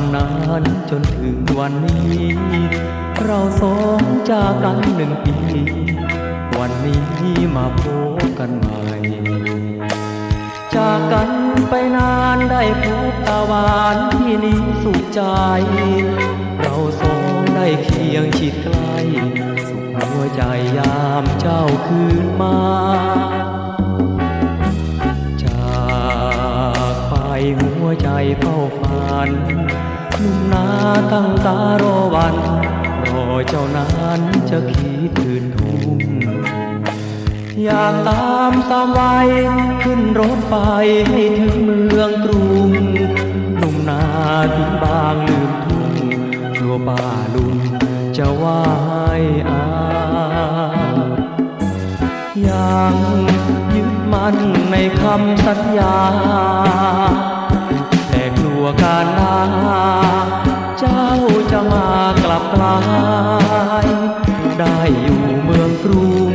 านนานจนถึงวันนี้ เราสองจากกันหนึ่งปี วันนี้มาพบกันใหม่ จากกันไปนานได้พบตาหวานที่นี้สุขใจ เราสองได้เคียงชิดใกล้ สุขหัวใจยามเจ้าคืนมา หัวใจเฝ้าฝันหนุ่มนาตั้งตารอวันรอเจ้านั้นจะคิดคืนทุ่มอยากตามสามวัยขึ้นรถไฟให้ถึงเมืองกรุงหนุ่มนาทิ้งบางลืมทุ่งกลัวป้าลุงจะว่าให้อายังยึดมั่นในคำสัญญาายได้อยู่เมืองกรุง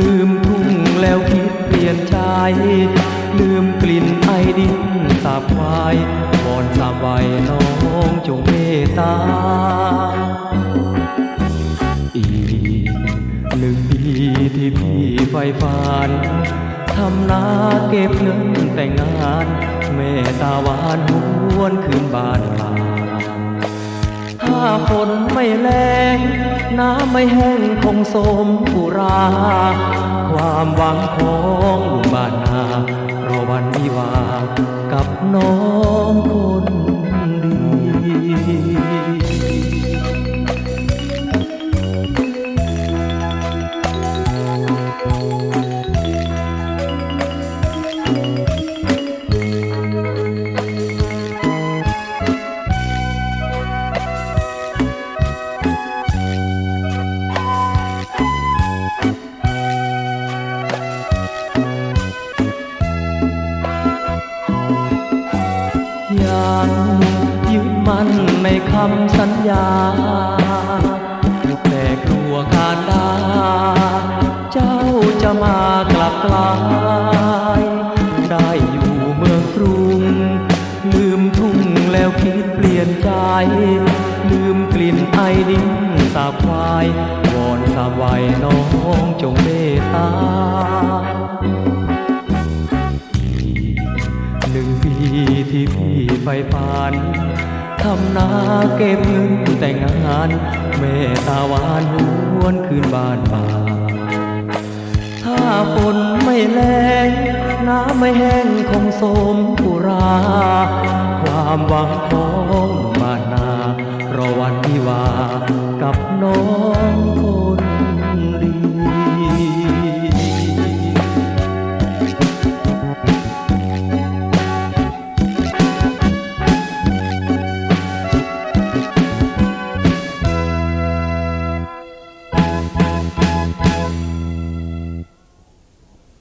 ลืมทุ่งแล้วคิดเปลี่ยนใจ ลืมกลิ่นไอดินสาบควายวอนสาบไว้น้องจงเมตตา อีกหนึ่งปีที่พี่ไฟฝันทำนาเก็บเงินแต่งงานแม่ตาหวานหวนคืนบ้านป่า ฝนไม่แรงน้ำไม่แห้งคงสมปุรา ความหวังของบ้านนา รอวันวิวากับน้อง มั่นในคำสัญญา แต่กลัวการดาเจ้าจะมากลับกลาย ได้อยู่เมืองกรุง ลืมทุ่งแล้วคิดเปลี่ยนใจ ลืมกลิ่นไอดินสาบควายวอนสาบไว้น้องจงเมตตาหนึ่งปีที่พี่ไฟฝัน ทำนาเก็บเงินแต่งงานแม่ตาหวานหวนคืนบ้านป่าถ้าฝนไม่แรงน้ำไม่แห้งคงสมปุรา ความหวังของบ้านารอวันวิวากับน้องคนดี